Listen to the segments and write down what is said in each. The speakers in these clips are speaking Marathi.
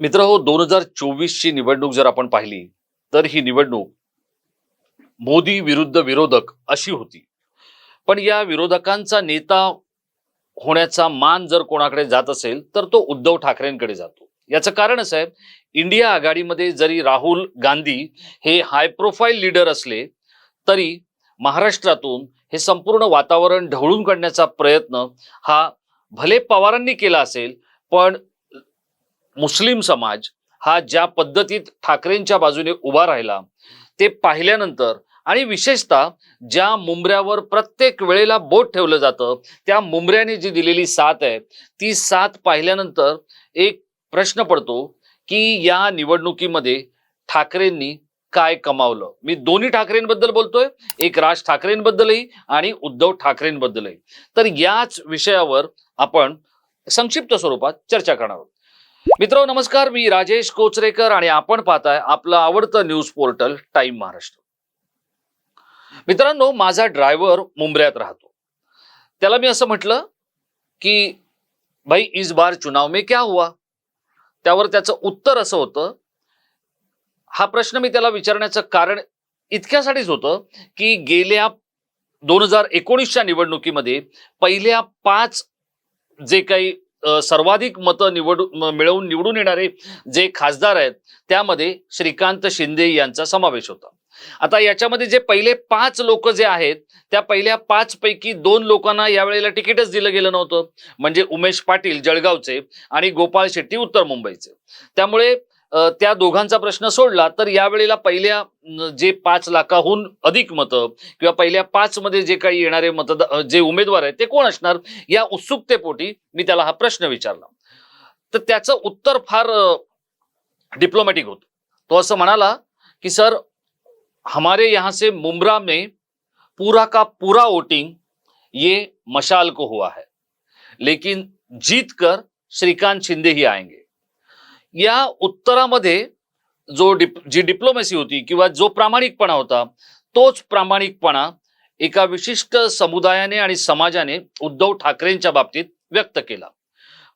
मित्र हो दोन हजार चोवीसची निवडणूक जर आपण पाहिली तर ही निवडणूक मोदी विरुद्ध विरोधक अशी होती. पण या विरोधकांचा नेता होण्याचा मान जर कोणाकडे जात असेल तर तो उद्धव ठाकरेंकडे जातो. याचं कारण असं आहे इंडिया आघाडीमध्ये जरी राहुल गांधी हे हाय प्रोफाईल लीडर असले तरी महाराष्ट्रातून हे संपूर्ण वातावरण ढवळून काढण्याचा प्रयत्न हा भले पवारांनी केला असेल पण मुस्लिम समाज हा ज्या पद्धतीत ठाकरेंच्या बाजूने उभा राहिला ते पाहिल्यानंतर आणि विशेषतः ज्या मुंबऱ्यावर प्रत्येक वेळेला बोट ठेवलं जातं त्या मुंबऱ्याने जी दिलेली साथ आहे ती साथ पाहिल्यानंतर एक प्रश्न पडतो की या निवडणुकीमध्ये ठाकरेंनी काय कमावलं? मी दोन्ही ठाकरेंबद्दल बोलतोय एक राज ठाकरेंबद्दलही आणि उद्धव ठाकरेंबद्दलही. तर याच विषयावर आपण संक्षिप्त स्वरूपात चर्चा करणार आहोत. मित्र नमस्कार. मी राजेश कोचरेकर आणि आपण पाहताय आपलं आवडतं न्यूज पोर्टल टाइम महाराष्ट्र. मित्रांनो माझा ड्रायव्हर मुंबऱ्यात राहतो. त्याला मी असं म्हटलं की भाई इस बार चुनाव में क्या हुआ? त्यावर त्याचं उत्तर असं होतं. हा प्रश्न मी त्याला विचारण्याचं कारण इतक्यासाठीच होतं की गेल्या दोन हजार एकोणीसच्या निवडणुकीमध्ये पहिल्या पाच जे काही सर्वाधिक मतं निवडून मिळवून निवडून येणारे जे खासदार आहेत त्यामध्ये श्रीकांत शिंदे यांचा समावेश होता. आता याच्यामध्ये जे पहिले पाच लोक जे आहेत त्या पहिल्या पाच पैकी दोन लोकांना यावेळेला तिकीटच दिलं गेलं नव्हतं. म्हणजे उमेश पाटील जळगावचे आणि गोपाळ शेट्टी उत्तर मुंबईचे. त्यामुळे त्या दोघांचा प्रश्न सोडला तर यावेळेला पहिल्या जे पाच लाखाहून अधिक मतं किंवा पहिल्या पाच मध्ये जे काही येणारे मतदार जे उमेदवार आहेत ते कोण असणार? या उत्सुकतेपोटी मी त्याला हा प्रश्न विचारला. तर त्याचं उत्तर फार डिप्लोमॅटिक होतं. तो असं म्हणाला की सर हमारे यहाँ से मुमरा में पूरा का पूरा वोटिंग ये मशाल को हुआ है लेकिन जीत कर श्रीकांत शिंदे ही आएंगे। या उत्तरामध्ये जो डिप जी डिप्लोमॅसी होती किंवा जो प्रामाणिकपणा होता तोच प्रामाणिकपणा एका विशिष्ट समुदायाने आणि समाजाने उद्धव ठाकरेंच्या बाबतीत व्यक्त केला.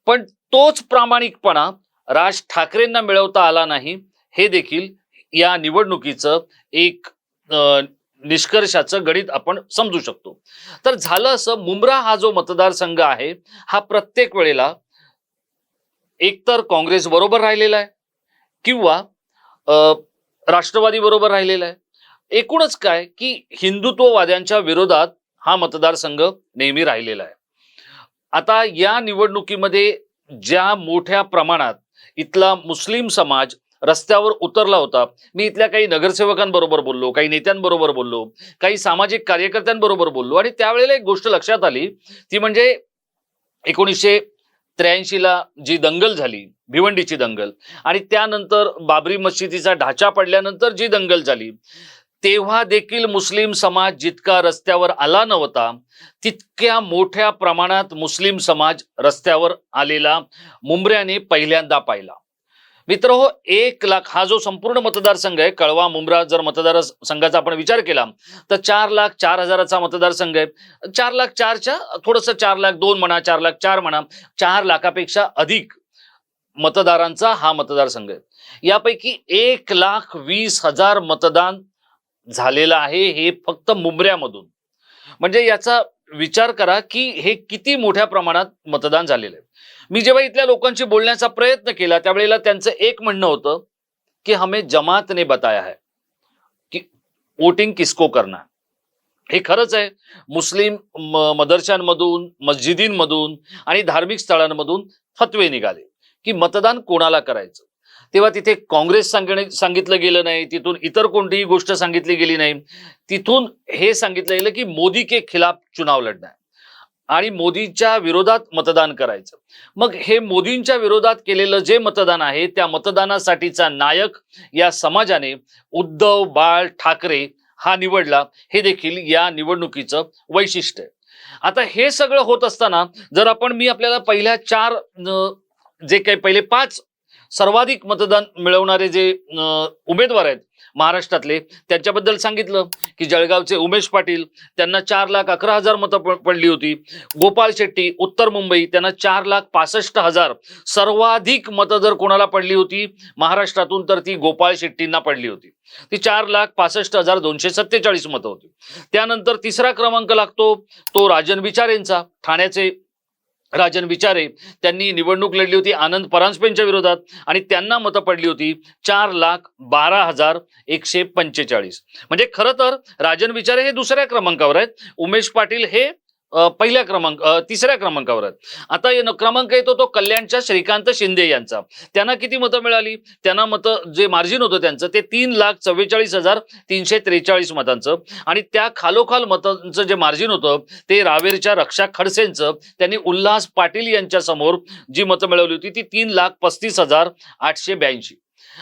पण तोच प्रामाणिकपणा राज ठाकरेंना मिळवता आला नाही हे देखील या निवडणुकीचं एक निष्कर्षाचं गणित आपण समजू शकतो. तर झालं असं मुंब्रा हा जो मतदारसंघ आहे हा प्रत्येक वेळेला एकतर काँग्रेस बरोबर राहिलेला आहे किंवा राष्ट्रवादी बरोबर राहिलेला आहे. एकूणच काय की हिंदुत्ववाद्यांच्या विरोधात हा मतदारसंघ नेहमी राहिलेला आहे. आता या निवडणुकीमध्ये ज्या मोठ्या प्रमाणात इथला मुस्लिम समाज रस्त्यावर उतरला होता मी इथल्या काही नगरसेवकांबरोबर बोललो काही नेत्यांबरोबर बोललो काही सामाजिक कार्यकर्त्यांबरोबर बोललो आणि त्यावेळेला एक गोष्ट लक्षात आली ती म्हणजे एकोणीसशे त्र्याऐंशीला जी दंगल झाली भिवंडीची दंगल आणि त्यानंतर बाबरी मशिदीचा ढाचा पडल्यानंतर जी दंगल झाली तेव्हा देखील मुस्लिम समाज जितका रस्त्यावर आला नव्हता तितक्या मोठ्या प्रमाणात मुस्लिम समाज रस्त्यावर आलेला मुंबऱ्याने पहिल्यांदा पाहिला. मित्र हो एक लाख हा जो संपूर्ण मतदारसंघ आहे कळवा मुंब्रा जर मतदार संघाचा आपण विचार केला तर चार लाख चार हजाराचा मतदारसंघ आहे. चार लाख चारच्या थोडंसं चार लाख दोन म्हणा चार लाख चार म्हणा चार लाखापेक्षा अधिक मतदारांचा हा मतदारसंघ आहे. यापैकी एक लाख वीस हजार मतदान झालेलं आहे हे फक्त मुंबऱ्यामधून म्हणजे याचा विचार करा की हे किती मोठ्या प्रमाणात मतदान झालेलं आहे. मी जेव्हा इथल्या लोकांशी बोलण्याचा प्रयत्न केला त्यावेळेला त्यांचं एक म्हणणं होतं की हमें जमात ने बताया है की वोटिंग किसको करना हे. खरंच आहे. मुस्लिम मदरशांमधून मस्जिदींमधून आणि धार्मिक स्थळांमधून फतवे निघाले की मतदान कोणाला करायचं? तेव्हा तिथे काँग्रेस सांगणे सांगितलं गेलं नाही तिथून इतर कोणतीही गोष्ट सांगितली गेली नाही. तिथून हे सांगितलं गेलं की मोदी के खिलाफ चुनाव लढणं आहे. आणि मोदीच्या विरोधात मतदान करायचं. मग हे मोदींच्या विरोधात केलेलं जे मतदान आहे त्या मतदानासाठीचा नायक या समाजाने उद्धव बाळ ठाकरे हा निवडला. हे देखील या निवडणुकीचं वैशिष्ट्य आहे. आता हे सगळं होत असताना जर आपण मी आपल्याला पहिल्या चार जे काही पहिले पाच सर्वाधिक मतदान मिळवणारे जे उमेदवार आहेत महाराष्ट्रातले त्यांच्याबद्दल सांगितलं की जळगावचे उमेश पाटील त्यांना चार लाख अकरा हजार मतं प- पडली होती. गोपाळ शेट्टी उत्तर मुंबई त्यांना चार लाख पासष्ट हजार सर्वाधिक मतं जर कोणाला पडली होती महाराष्ट्रातून तर ती गोपाळ शेट्टींना पडली होती. ती चार लाख पासष्ट हजार दोनशे सत्तेचाळीस मतं होती. त्यानंतर तिसरा क्रमांक लागतो तो राजन विचारेंचा ठाण्याचे राजन विचारे त्यांनी निवडणूक लढली होती आनंद परांजपेंच्या विरोधात आणि त्यांना मतं पडली होती चार लाख बारा हजार एकशे पंचेचाळीस. म्हणजे खरं तर राजन विचारे हे दुसऱ्या क्रमांकावर आहेत. उमेश पाटील हे पहिल्या क्रमांक तिसऱ्या क्रमांकावर आहेत आता येणं क्रमांक येतो तो कल्याणच्या श्रीकांत शिंदे यांचा. त्यांना किती मतं मिळाली? त्यांना मतं जे मार्जिन होतं त्यांचं ते तीन लाख चव्वेचाळीस हजार तीनशे त्रेचाळीस मतांचं. आणि त्या खालोखाल मतांचं जे मार्जिन होतं ते रावेरच्या रक्षा खडसेंचं त्यांनी उल्हास पाटील यांच्या समोर जी मतं मिळवली होती ती तीन लाख पस्तीस हजार आठशे ब्याऐंशी.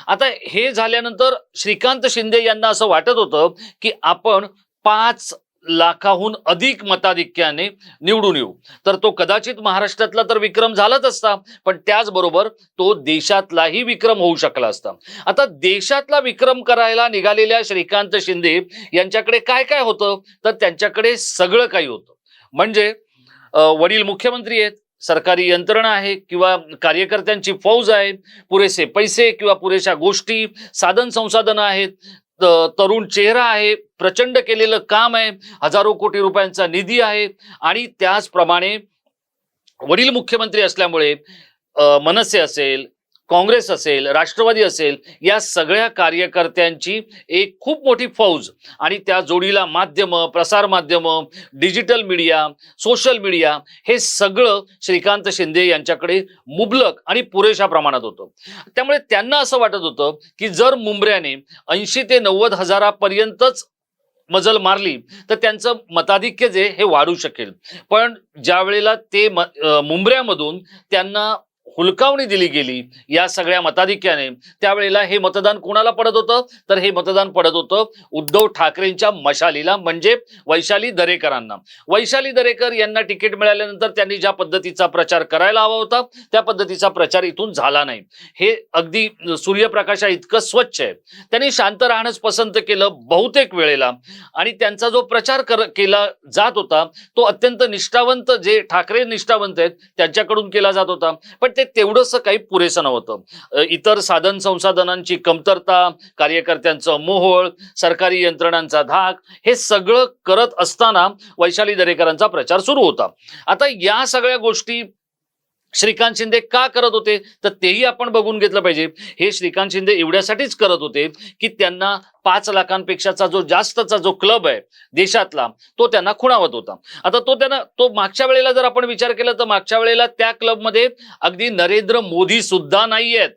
आता हे झाल्यानंतर श्रीकांत शिंदे यांना असं वाटत होतं की आपण पाच लाखाहून अधिक मताधिक्याने निवडून येऊ. तर तो कदाचित महाराष्ट्रातला तर विक्रम झालाच असता पण त्याचबरोबर तो देशातलाही विक्रम होऊ शकला असता. आता देशातला विक्रम करायला निघालेल्या श्रीकांत शिंदे यांच्याकडे काय काय होतं? तर त्यांच्याकडे सगळं काही होतं. म्हणजे वडील मुख्यमंत्री आहेत सरकारी यंत्रणा आहे किंवा कार्यकर्त्यांची फौज आहे पुरेसे पैसे किंवा पुरेशा गोष्टी साधन संसाधनं आहेत तरुण चेहरा आहे प्रचंड केलेलं काम आहे हजारो कोटी रुपयांचा निधी आहे आणि त्याचप्रमाणे वडील मुख्यमंत्री असल्यामुळे मनसे असेल काँग्रेस असेल राष्ट्रवादी असेल या सगळ्या कार्यकर्त्यांची एक खूप मोठी फौज आणि त्या जोडीला माध्यमं प्रसारमाध्यमं डिजिटल मीडिया सोशल मीडिया हे सगळं श्रीकांत शिंदे यांच्याकडे मुबलक आणि पुरेशा प्रमाणात होतं. त्यामुळे त्यांना असं वाटत होतं की जर मुंबऱ्याने ऐंशी ते नव्वद हजारापर्यंतच मजल मारली तर त्यांचं मताधिक्य जे हे वाढू शकेल. पण ज्या वेळेला ते म मुंबऱ्यामधून त्यांना हुलकावणी दिली गेली या सगळ्या मताधिक्याने. त्यावेळेला हे मतदान कोणाला पडत होतं? तर हे मतदान पडत होतं उद्धव ठाकरेंच्या मशालीला म्हणजे वैशाली दरेकरांना. वैशाली दरेकर यांना तिकीट मिळाल्यानंतर त्यांनी ज्या पद्धतीचा प्रचार करायला हवा होता त्या पद्धतीचा प्रचार इथून झाला नाही. हे अगदी सूर्यप्रकाशा इतकं स्वच्छ आहे. त्यांनी शांत राहणंच पसंत केलं बहुतेक वेळेला. आणि त्यांचा जो प्रचार कर केला जात होता तो अत्यंत निष्ठावंत जे ठाकरे निष्ठावंत आहेत त्यांच्याकडून केला जात होता. पण ते तेवढंसं काही पुरेसं नव्हतं. इतर साधन संसाधनांची कमतरता कार्यकर्त्यांचं मोहोळ सरकारी यंत्रणांचा धाक हे सगळं करत असताना वैशाली दरेकरांचा प्रचार सुरू होता. आता या सगळ्या गोष्टी श्रीकांत शिंदे का करत होते? तर तेही आपण बघून घेतलं पाहिजे. हे श्रीकांत शिंदे एवढ्यासाठीच करत होते की त्यांना पाच लाखांपेक्षाचा जो जास्तचा जो क्लब आहे देशातला तो त्यांना खुणावत होता. आता तो त्यांना तो मागच्या वेळेला जर आपण विचार केला तर मागच्या वेळेला त्या क्लबमध्ये अगदी नरेंद्र मोदी सुद्धा नाही आहेत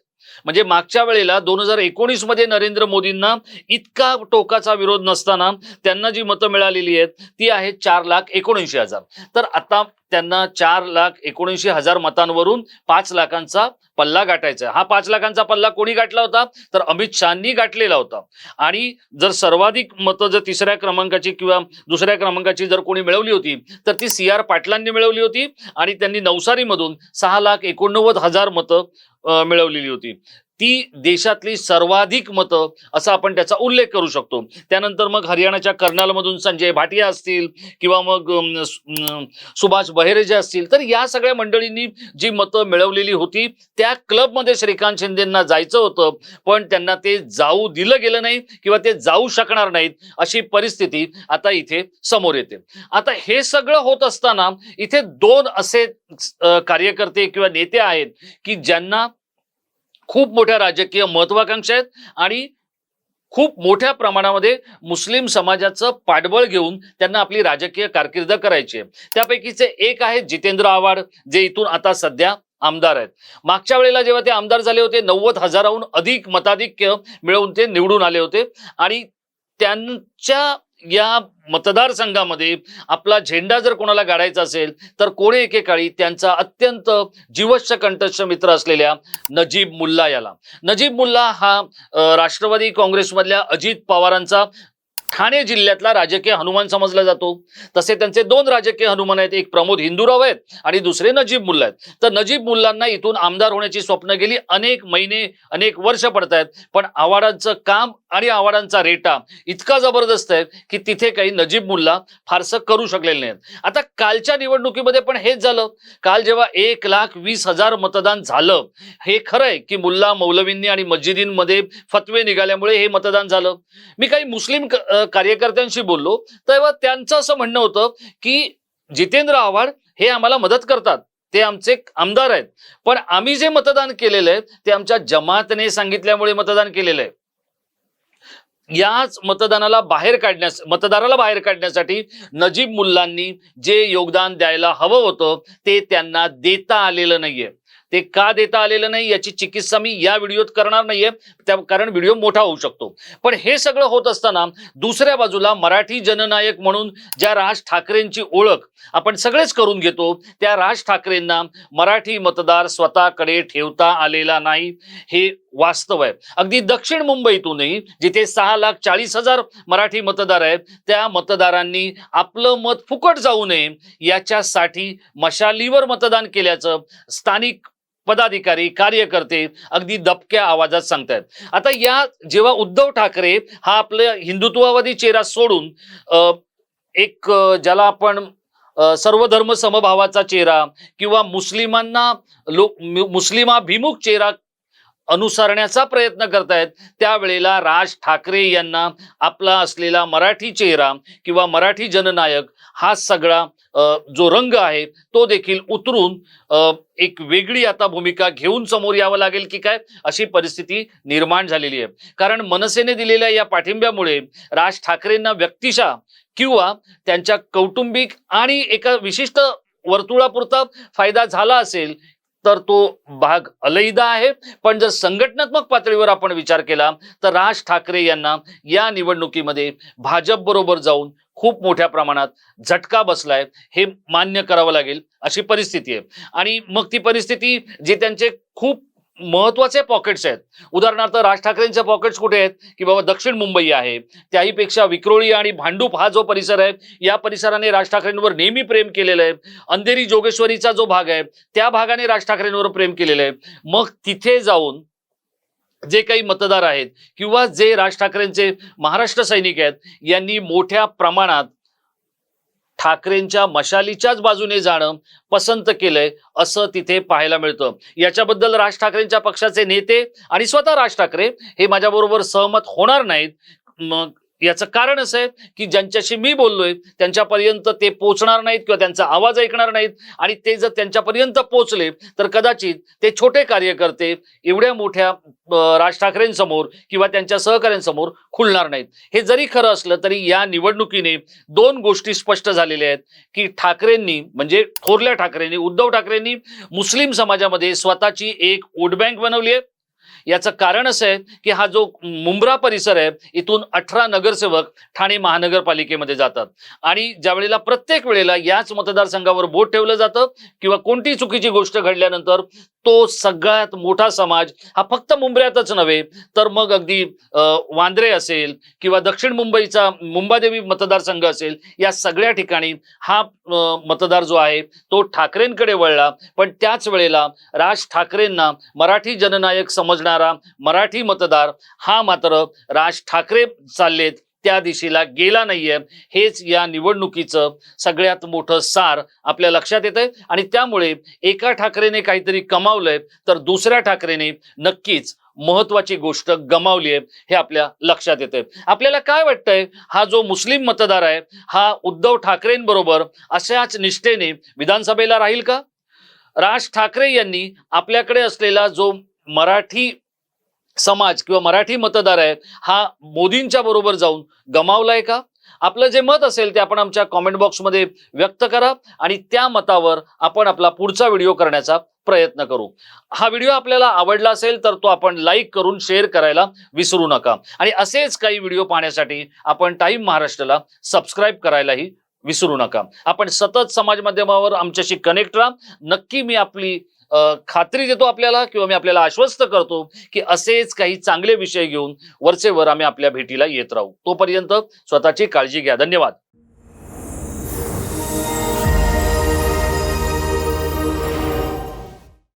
म्हणजे मागच्या वेळेला दोन हजार एकोणीसमध्ये नरेंद्र मोदींना इतका टोकाचा विरोध नसताना त्यांना जी मतं मिळालेली आहेत ती आहेत चार लाख एकोणऐंशी हजार. तर आता त्यांना चार लाख एकोणऐंशी हजार मतांवरून पाच लाखांचा पल्ला गाठायचा हा पाच लाखांचा पल्ला कोणी गाठला होता? तर अमित शहानी गाठलेला होता. आणि जर सर्वाधिक मतं जर तिसऱ्या क्रमांकाची किंवा दुसऱ्या क्रमांकाची जर कोणी मिळवली होती तर ती सी आर पाटलांनी मिळवली होती आणि त्यांनी नवसारीमधून सहा लाख एकोणनव्वद हजार मतं मिळवलेली होती. ती देशातली सर्वाधिक मतं असा आपण त्याचा उल्लेख करू शकतो. त्यानंतर मग हरियाणाच्या कर्नालमधून संजय भाटिया असतील किंवा मग सुभाष बहेरे जे असतील तर या सगळ्या मंडळींनी जी मतं मिळवलेली होती त्या क्लबमध्ये श्रीकांत शिंदेंना जायचं होतं पण त्यांना ते जाऊ दिलं गेलं नाही किंवा ते जाऊ शकणार नाहीत अशी परिस्थिती आता इथे समोर येते. आता हे सगळं होत असताना इथे दोन असे कार्यकर्ते किंवा नेते आहेत की ज्यांना खूप मोठ्या राजकीय महत्वाकांक्षा आहेत आणि खूप मोठ्या प्रमाणामध्ये मुस्लिम समाजाचं पाठबळ घेऊन त्यांना आपली राजकीय कारकीर्द करायची आहे. त्यापैकीचे एक आहेत जितेंद्र आव्हाड जे इथून आता सध्या आमदार आहेत. मागच्या वेळेला जेव्हा ते आमदार झाले होते नव्वद हजाराहून अधिक मताधिक्य मिळवून ते निवडून आले होते आणि त्यांच्या या मतदारसंघामध्ये आपला झेंडा जर कोणाला गाडायचा असेल तर कोणे एकेकाळी त्यांचा अत्यंत जीवश्य कंठस्थ मित्र असलेल्या नजीब मुल्ला याला. नजीब मुल्ला हा राष्ट्रवादी काँग्रेसमधल्या अजित पवारांचा ठाणे जिल्ह्यातला राजकीय हनुमान समजला जातो. तसे त्यांचे दोन राजकीय हनुमान आहेत एक प्रमोद हिंदूराव आहेत आणि दुसरे नजीब मुल्ला आहेत. तर नजीब मुल्लांना इथून आमदार होण्याची स्वप्न गेली अनेक महिने अनेक वर्ष पडत आहेत पण आव्हाडांचं काम आणि आव्हाडांचा रेटा इतका जबरदस्त आहे की तिथे काही नजीब मुल्ला फारसं करू शकलेले नाहीत. आता कालच्या निवडणुकीमध्ये पण हेच झालं. काल जेव्हा एक लाख वीस हजार मतदान झालं हे खरं आहे की मुल्ला मौलवींनी आणि मस्जिदींमध्ये फतवे निघाल्यामुळे हे मतदान झालं. मी काही मुस्लिम कार्यकर्त्यांशी बोललो तेव्हा त्यांचं असं म्हणणं होतं की जितेंद्र आव्हाड हे आम्हाला मदत करतात. ते आमचे आमदार आहेत. पण आम्ही जे मतदान केलेलं आहे ते आमच्या जमातने सांगितल्यामुळे मतदान केलेलं आहे. याच मतदानाला बाहेर काढण्यास मतदाराला बाहेर काढण्यासाठी नजीब मुल्लांनी जे योगदान द्यायला हवं होतं ते त्यांना देता आलेलं नाहीये. ते का देता आलेलं नाही याची चिकित्सा मी या व्हिडिओत करणार नाहीये. त्या कारण व्हिडिओ मोठा होऊ शकतो. पण हे सगळं होत असताना दुसऱ्या बाजूला मराठी जननायक म्हणून ज्या राज ठाकरेंची ओळख आपण सगळेच करून घेतो त्या राज ठाकरेंना मराठी मतदार स्वतःकडे ठेवता आलेला नाही. हे वास्तव आहे. अगदी दक्षिण मुंबईतूनही जिथे सहा लाख चाळीस हजार मराठी मतदार आहेत त्या मतदारांनी आपलं मत फुकट जाऊ नये याच्यासाठी मशालीवर मतदान केल्याचं स्थानिक पदाधिकारी कार्यकर्ते अगदी दबक्या आवाजात सांगतायत. आता या जेव्हा उद्धव ठाकरे हा आपलं हिंदुत्ववादी चेहरा सोडून एक ज्याला आपण सर्वधर्म समभावाचा चेहरा किंवा मुस्लिमांना लोक मुस्लिमाभिमुख चेहरा अनुसरण्याचा प्रयत्न करतायत. त्यावेळेला राज ठाकरे यांना आपला असलेला मराठी चेहरा किंवा मराठी जननायक हा सगळा जो रंग आहे तो देखील उतरून एक वेगळी आता भूमिका घेऊन समोर यावं लागेल की काय? अशी परिस्थिती निर्माण झालेली आहे. कारण मनसेने दिलेल्या या पाठिंब्यामुळे राज ठाकरेंना व्यक्तिशा किंवा त्यांच्या कौटुंबिक आणि एका विशिष्ट वर्तुळापुरता फायदा झाला असेल तर तो भाग अलैदा आहे. पण जर संघटनात्मक पातळीवर आपण विचार केला तर राज ठाकरे यांना या निवडणुकीमध्ये भाजप बरोबर जाऊन खूप मोठ्या प्रमाणात झटका बसलाय हे मान्य करावं लागेल अशी परिस्थिती आहे. आणि मग ती परिस्थिती जे त्यांचे खूप महत्त्वाचे पॉकेट्स आहेत. उदाहरणार्थ राज ठाकरेंचे पॉकेट्स कुठे आहेत? की बाबा दक्षिण मुंबई आहे. त्याहीपेक्षा विक्रोळी आणि भांडूप हा जो परिसर आहे या परिसराने राज ठाकरेंवर नेहमी प्रेम केलेलं आहे. अंधेरी जोगेश्वरीचा जो भाग आहे त्या भागाने राज ठाकरेंवर प्रेम केलेलं आहे. मग तिथे जाऊन जे काही मतदार आहेत किंवा जे राज ठाकरेंचे महाराष्ट्र सैनिक आहेत यांनी मोठ्या प्रमाणात ठाकरेंच्या मशालीच्याच बाजूने जाणं पसंत केलंय असं तिथे पाहायला मिळतं. याच्याबद्दल राज ठाकरेंच्या पक्षाचे नेते आणि स्वतः राज ठाकरे हे माझ्याबरोबर सहमत होणार नाहीत. मग याचं कारण असं आहे की ज्यांच्याशी मी बोललोय त्यांच्यापर्यंत ते पोचणार नाहीत किंवा त्यांचा आवाज ऐकणार नाहीत. आणि ते जर त्यांच्यापर्यंत पोचले तर कदाचित ते छोटे कार्यकर्ते एवढ्या मोठ्या राज ठाकरेंसमोर किंवा त्यांच्या सहकाऱ्यांसमोर खुलणार नाहीत. हे जरी खरं असलं तरी या निवडणुकीने दोन गोष्टी स्पष्ट झालेल्या आहेत की ठाकरेंनी म्हणजे थोरल्या ठाकरेंनी उद्धव ठाकरेंनी मुस्लिम समाजामध्ये स्वतःची एक वोट बँक बनवली आहे. याचं कारण असं आहे की हा जो मुंब्रा परिसर आहे इथून अठरा नगरसेवक ठाणे महानगरपालिकेमध्ये जातात. आणि ज्या वेळेला प्रत्येक वेळेला याच मतदारसंघावर बोट ठेवलं जातं किंवा कोणती चुकीची गोष्ट घडल्यानंतर तो सगळ्यात मोठा समाज हा फक्त मुंबऱ्यातच नव्हे तर मग अगदी वांद्रे असेल किंवा दक्षिण मुंबईचा मुंबादेवी मतदारसंघ असेल या सगळ्या ठिकाणी हा मतदार जो आहे तो ठाकरेंकडे वळला. पण त्याच वेळेला राज ठाकरेंना मराठी जननायक समजणारा मराठी मतदार हा मात्र राज ठाकरे चाललेत. त्या दिशेला गेला नाहीये. हेच या निवडणुकीचं सगळ्यात मोठं सार आपल्या लक्षात येत आहे आणि त्यामुळे एका ठाकरेने काहीतरी कमावलंय तर दुसऱ्या ठाकरेने नक्कीच महत्वाची गोष्ट गमावली आहे हे आपल्या लक्षात येते आपल्याला काय वाटतंय? हा जो मुस्लिम मतदार आहे हा उद्धव ठाकरेंबरोबर अशाच निष्ठेने विधानसभेला राहील का? राज ठाकरे यांनी आपल्याकडे असलेला जो मराठी समाज किंवा मराठी मतदार आहेत हा मोदींच्या बरोबर जाऊन गमावलाय का? आपलं जे मत असेल ते आपण आमच्या कॉमेंट बॉक्समध्ये व्यक्त करा आणि त्या मतावर आपण आपला पुढचा व्हिडिओ करण्याचा प्रयत्न करू. हा व्हिडिओ आपल्याला आवडला असेल तर तो आपण लाईक करून शेअर करायला विसरू नका. आणि असेच काही व्हिडिओ पाहण्यासाठी आपण टाईम महाराष्ट्राला सबस्क्राईब करायलाही विसरू नका. आपण सतत समाज माध्यमावर आमच्याशी कनेक्ट राहा. नक्की मी आपली खात्री देतो आपल्याला किंवा मी आपल्याला आश्वस्त करतो की असेच काही चांगले विषय घेऊन वरचे वर आम्ही आपल्या भेटीला येत राहू. तोपर्यंत स्वतःची काळजी घ्या. धन्यवाद.